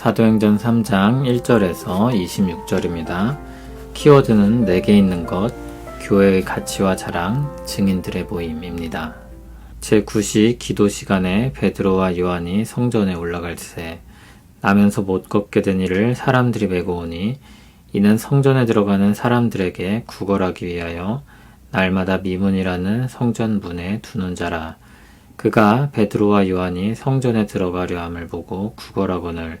사도행전 3장 1절에서 26절입니다. 키워드는 내게 있는 것, 교회의 가치와 자랑, 증인들의 모임입니다. 제9시 기도 시간에 베드로와 요한이 성전에 올라갈 새 나면서 못 걷게 된 이를 사람들이 메고 오니 이는 성전에 들어가는 사람들에게 구걸하기 위하여 날마다 미문이라는 성전 문에 두는 자라. 그가 베드로와 요한이 성전에 들어가려 함을 보고 구걸하거늘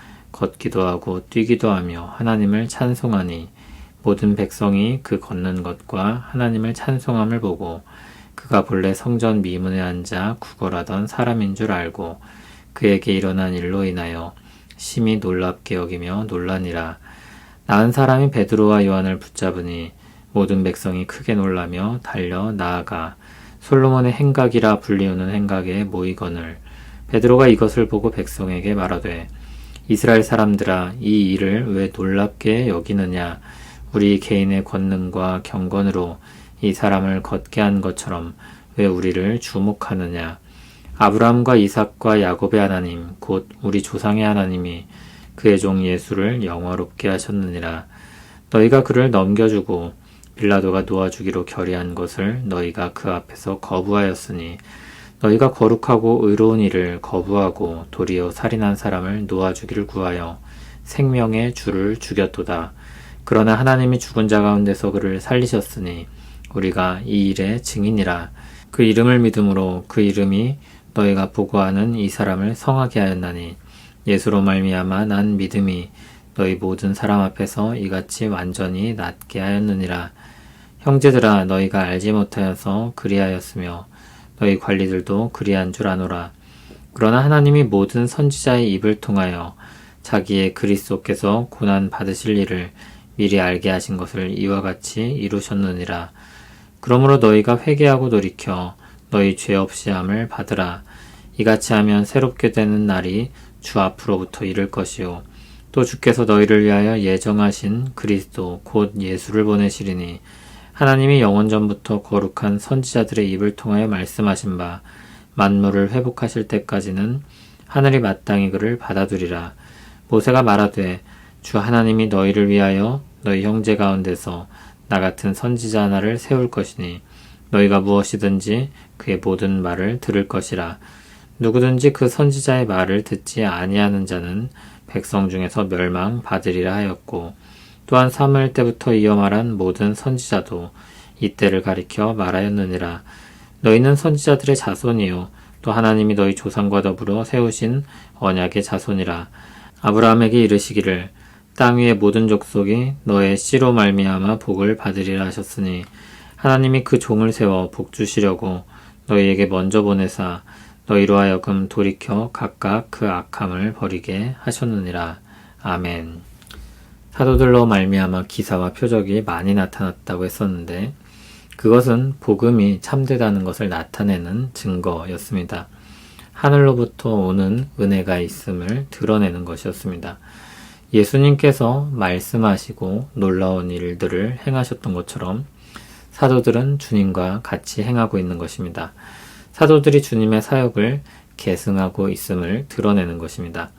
걷기도 하고 뛰기도 하며 하나님을 찬송하니 모든 백성이 그 걷는 것과 하나님을 찬송함을 보고 그가 본래 성전 미문에 앉아 구걸하던 사람인 줄 알고 그에게 일어난 일로 인하여 심히 놀랍게 여기며 놀라니라. 나은 사람이 베드로와 요한을 붙잡으니 모든 백성이 크게 놀라며 달려 나아가 솔로몬의 행각이라 불리우는 행각에 모이거늘 베드로가 이것을 보고 백성에게 말하되 이스라엘 사람들아 이 일을 왜 놀랍게 여기느냐? 우리 개인의 권능과 경건으로 이 사람을 걷게 한 것처럼 왜 우리를 주목하느냐? 아브라함과 이삭과 야곱의 하나님 곧 우리 조상의 하나님이 그의 종 예수를 영화롭게 하셨느니라. 너희가 그를 넘겨주고 빌라도가 놓아주기로 결의한 것을 너희가 그 앞에서 거부하였으니 너희가 거룩하고 의로운 일을 거부하고 도리어 살인한 사람을 놓아주기를 구하여 생명의 주를 죽였도다. 그러나 하나님이 죽은 자 가운데서 그를 살리셨으니 우리가 이 일의 증인이라. 그 이름을 믿음으로 그 이름이 너희가 보고하는 이 사람을 성하게 하였나니 예수로 말미암아 난 믿음이 너희 모든 사람 앞에서 이같이 완전히 낫게 하였느니라. 형제들아 너희가 알지 못하여서 그리하였으며 너희 관리들도 그리한 줄 아노라. 그러나 하나님이 모든 선지자의 입을 통하여 자기의 그리스도께서 고난 받으실 일을 미리 알게 하신 것을 이와 같이 이루셨느니라. 그러므로 너희가 회개하고 돌이켜 너희 죄 없이 함을 받으라. 이같이 하면 새롭게 되는 날이 주 앞으로부터 이를 것이요. 또 주께서 너희를 위하여 예정하신 그리스도 곧 예수를 보내시리니 하나님이 영원 전부터 거룩한 선지자들의 입을 통하여 말씀하신 바 만물을 회복하실 때까지는 하늘이 마땅히 그를 받아두리라. 모세가 말하되 주 하나님이 너희를 위하여 너희 형제 가운데서 나 같은 선지자 하나를 세울 것이니 너희가 무엇이든지 그의 모든 말을 들을 것이라. 누구든지 그 선지자의 말을 듣지 아니하는 자는 백성 중에서 멸망 받으리라 하였고 또한 사무엘 때부터 이어 말한 모든 선지자도 이때를 가리켜 말하였느니라. 너희는 선지자들의 자손이요. 또 하나님이 너희 조상과 더불어 세우신 언약의 자손이라. 아브라함에게 이르시기를 땅 위의 모든 족속이 너의 씨로 말미암아 복을 받으리라 하셨으니 하나님이 그 종을 세워 복 주시려고 너희에게 먼저 보내사 너희로 하여금 돌이켜 각각 그 악함을 버리게 하셨느니라. 아멘. 사도들로 말미암아 기사와 표적이 많이 나타났다고 했었는데 그것은 복음이 참되다는 것을 나타내는 증거였습니다. 하늘로부터 오는 은혜가 있음을 드러내는 것이었습니다. 예수님께서 말씀하시고 놀라운 일들을 행하셨던 것처럼 사도들은 주님과 같이 행하고 있는 것입니다. 사도들이 주님의 사역을 계승하고 있음을 드러내는 것입니다.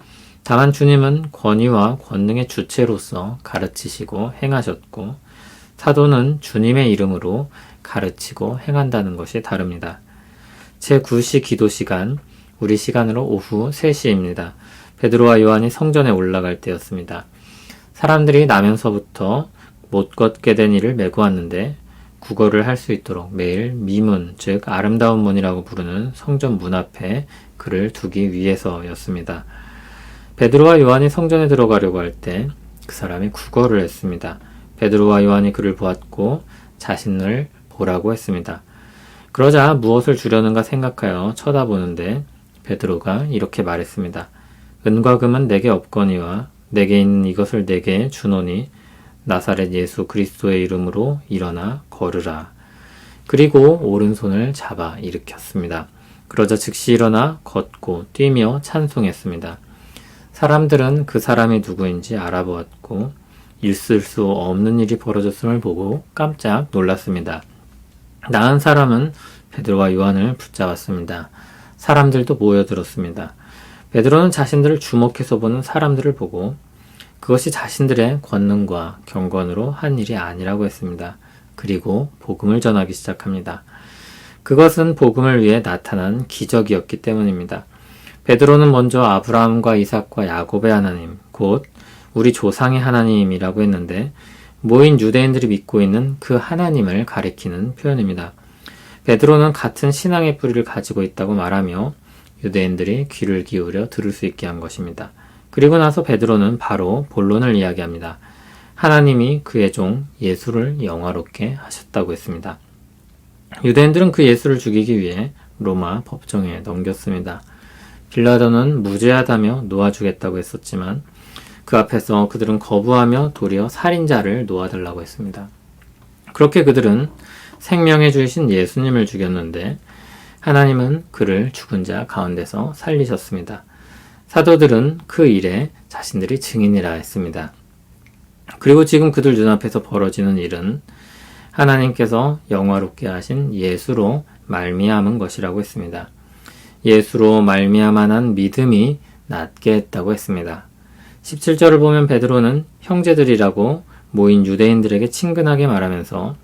다만 주님은 권위와 권능의 주체로서 가르치시고 행하셨고 사도는 주님의 이름으로 가르치고 행한다는 것이 다릅니다. 제9시 기도 시간, 우리 시간으로 오후 3시입니다. 베드로와 요한이 성전에 올라갈 때였습니다. 사람들이 나면서부터 못 걷게 된 일을 메고 왔는데 국어를 할 수 있도록 매일 미문, 즉 아름다운 문이라고 부르는 성전 문 앞에 그를 두기 위해서였습니다. 베드로와 요한이 성전에 들어가려고 할 때 그 사람이 구걸을 했습니다. 베드로와 요한이 그를 보았고 자신을 보라고 했습니다. 그러자 무엇을 주려는가 생각하여 쳐다보는데 베드로가 이렇게 말했습니다. 은과 금은 내게 없거니와 내게 있는 이것을 내게 주노니 나사렛 예수 그리스도의 이름으로 일어나 걸으라. 그리고 오른손을 잡아 일으켰습니다. 그러자 즉시 일어나 걷고 뛰며 찬송했습니다. 사람들은 그 사람이 누구인지 알아보았고 있을 수 없는 일이 벌어졌음을 보고 깜짝 놀랐습니다. 나은 사람은 베드로와 요한을 붙잡았습니다. 사람들도 모여들었습니다. 베드로는 자신들을 주목해서 보는 사람들을 보고 그것이 자신들의 권능과 경건으로 한 일이 아니라고 했습니다. 그리고 복음을 전하기 시작합니다. 그것은 복음을 위해 나타난 기적이었기 때문입니다. 베드로는 먼저 아브라함과 이삭과 야곱의 하나님, 곧 우리 조상의 하나님이라고 했는데 모인 유대인들이 믿고 있는 그 하나님을 가리키는 표현입니다. 베드로는 같은 신앙의 뿌리를 가지고 있다고 말하며 유대인들이 귀를 기울여 들을 수 있게 한 것입니다. 그리고 나서 베드로는 바로 본론을 이야기합니다. 하나님이 그의 종 예수를 영화롭게 하셨다고 했습니다. 유대인들은 그 예수를 죽이기 위해 로마 법정에 넘겼습니다. 빌라도는 무죄하다며 놓아주겠다고 했었지만 그 앞에서 그들은 거부하며 도리어 살인자를 놓아달라고 했습니다. 그렇게 그들은 생명의 주이신 예수님을 죽였는데 하나님은 그를 죽은 자 가운데서 살리셨습니다. 사도들은 그 일에 자신들이 증인이라 했습니다. 그리고 지금 그들 눈앞에서 벌어지는 일은 하나님께서 영화롭게 하신 예수로 말미암은 것이라고 했습니다. 예수로 말미암아난 믿음이 낫게 했다고 했습니다. 17절을 보면 베드로는 형제들이라고 모인 유대인들에게 친근하게 말하면서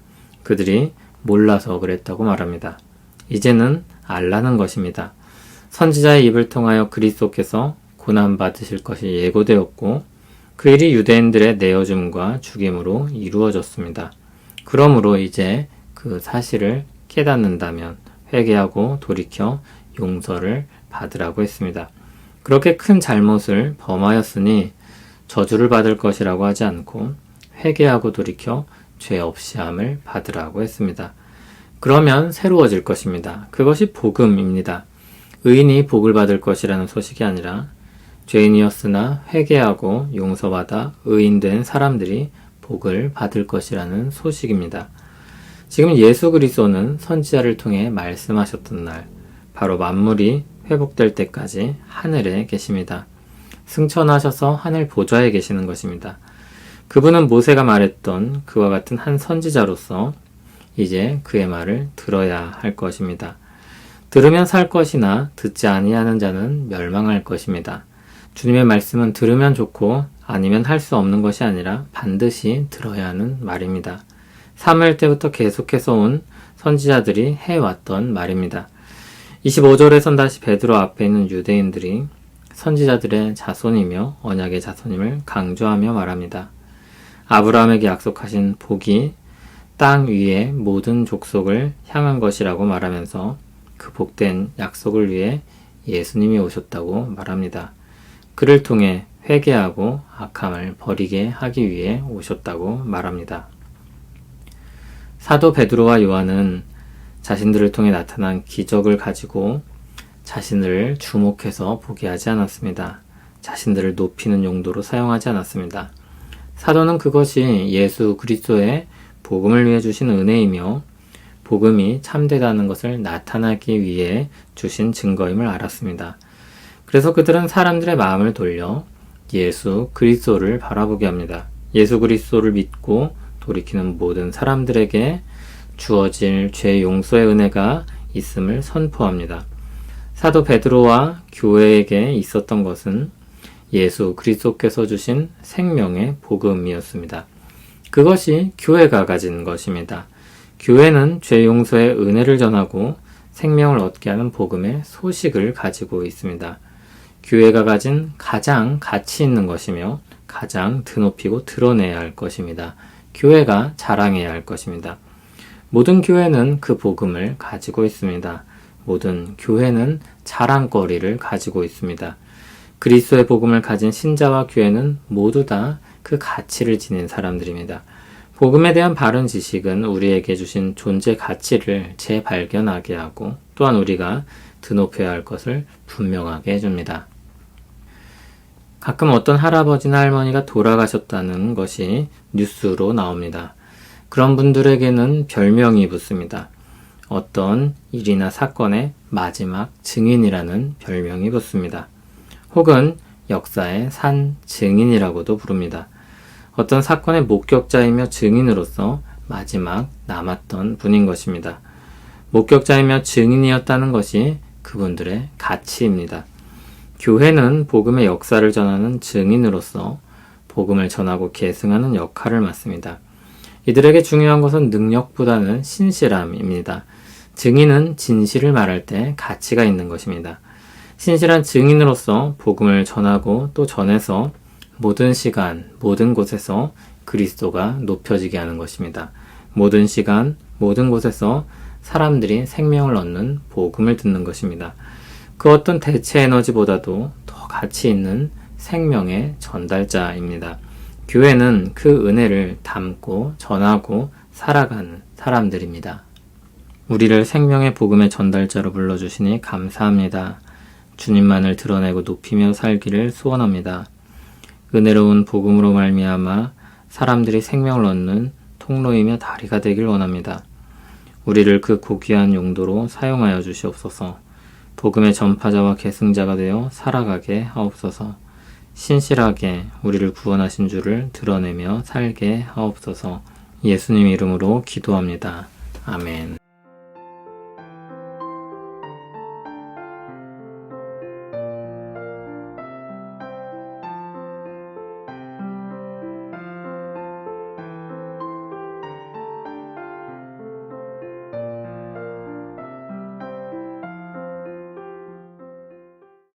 그들이 몰라서 그랬다고 말합니다. 이제는 알라는 것입니다. 선지자의 입을 통하여 그리스도께서 고난 받으실 것이 예고되었고 그 일이 유대인들의 내어줌과 죽임으로 이루어졌습니다. 그러므로 이제 그 사실을 깨닫는다면 회개하고 돌이켜 용서를 받으라고 했습니다. 그렇게 큰 잘못을 범하였으니 저주를 받을 것이라고 하지 않고 회개하고 돌이켜 죄 없이 함을 받으라고 했습니다. 그러면 새로워질 것입니다. 그것이 복음입니다. 의인이 복을 받을 것이라는 소식이 아니라 죄인이었으나 회개하고 용서받아 의인된 사람들이 복을 받을 것이라는 소식입니다. 지금 예수 그리스도는 선지자를 통해 말씀하셨던 날, 바로 만물이 회복될 때까지 하늘에 계십니다. 승천하셔서 하늘 보좌에 계시는 것입니다. 그분은 모세가 말했던 그와 같은 한 선지자로서 이제 그의 말을 들어야 할 것입니다. 들으면 살 것이나 듣지 아니하는 자는 멸망할 것입니다. 주님의 말씀은 들으면 좋고 아니면 할 수 없는 것이 아니라 반드시 들어야 하는 말입니다. 3일 때부터 계속해서 온 선지자들이 해왔던 말입니다. 25절에선 다시 베드로 앞에 있는 유대인들이 선지자들의 자손이며 언약의 자손임을 강조하며 말합니다. 아브라함에게 약속하신 복이 땅 위에 모든 족속을 향한 것이라고 말하면서 그 복된 약속을 위해 예수님이 오셨다고 말합니다. 그를 통해 회개하고 악함을 버리게 하기 위해 오셨다고 말합니다. 사도 베드로와 요한은 자신들을 통해 나타난 기적을 가지고 자신을 주목해서 보게 하지 않았습니다. 자신들을 높이는 용도로 사용하지 않았습니다. 사도는 그것이 예수 그리스도의 복음을 위해 주신 은혜이며 복음이 참되다는 것을 나타나기 위해 주신 증거임을 알았습니다. 그래서 그들은 사람들의 마음을 돌려 예수 그리스도를 바라보게 합니다. 예수 그리스도를 믿고 돌이키는 모든 사람들에게 주어질 죄 용서의 은혜가 있음을 선포합니다. 사도 베드로와 교회에게 있었던 것은 예수 그리스도께서 주신 생명의 복음이었습니다. 그것이 교회가 가진 것입니다. 교회는 죄 용서의 은혜를 전하고 생명을 얻게 하는 복음의 소식을 가지고 있습니다. 교회가 가진 가장 가치 있는 것이며 가장 드높이고 드러내야 할 것입니다. 교회가 자랑해야 할 것입니다. 모든 교회는 그 복음을 가지고 있습니다. 모든 교회는 자랑거리를 가지고 있습니다. 그리스도의 복음을 가진 신자와 교회는 모두 다 그 가치를 지닌 사람들입니다. 복음에 대한 바른 지식은 우리에게 주신 존재 가치를 재발견하게 하고 또한 우리가 드높여야 할 것을 분명하게 해줍니다. 가끔 어떤 할아버지나 할머니가 돌아가셨다는 것이 뉴스로 나옵니다. 그런 분들에게는 별명이 붙습니다. 어떤 일이나 사건의 마지막 증인이라는 별명이 붙습니다. 혹은 역사의 산 증인이라고도 부릅니다. 어떤 사건의 목격자이며 증인으로서 마지막 남았던 분인 것입니다. 목격자이며 증인이었다는 것이 그분들의 가치입니다. 교회는 복음의 역사를 전하는 증인으로서 복음을 전하고 계승하는 역할을 맡습니다. 이들에게 중요한 것은 능력보다는 신실함입니다. 증인은 진실을 말할 때 가치가 있는 것입니다. 신실한 증인으로서 복음을 전하고 또 전해서 모든 시간, 모든 곳에서 그리스도가 높여지게 하는 것입니다. 모든 시간, 모든 곳에서 사람들이 생명을 얻는 복음을 듣는 것입니다. 그 어떤 대체 에너지보다도 더 가치 있는 생명의 전달자입니다. 교회는 그 은혜를 담고 전하고 살아가는 사람들입니다. 우리를 생명의 복음의 전달자로 불러주시니 감사합니다. 주님만을 드러내고 높이며 살기를 소원합니다. 은혜로운 복음으로 말미암아 사람들이 생명을 얻는 통로이며 다리가 되길 원합니다. 우리를 그 고귀한 용도로 사용하여 주시옵소서. 복음의 전파자와 계승자가 되어 살아가게 하옵소서. 신실하게 우리를 구원하신 줄을 드러내며 살게 하옵소서. 예수님 이름으로 기도합니다. 아멘.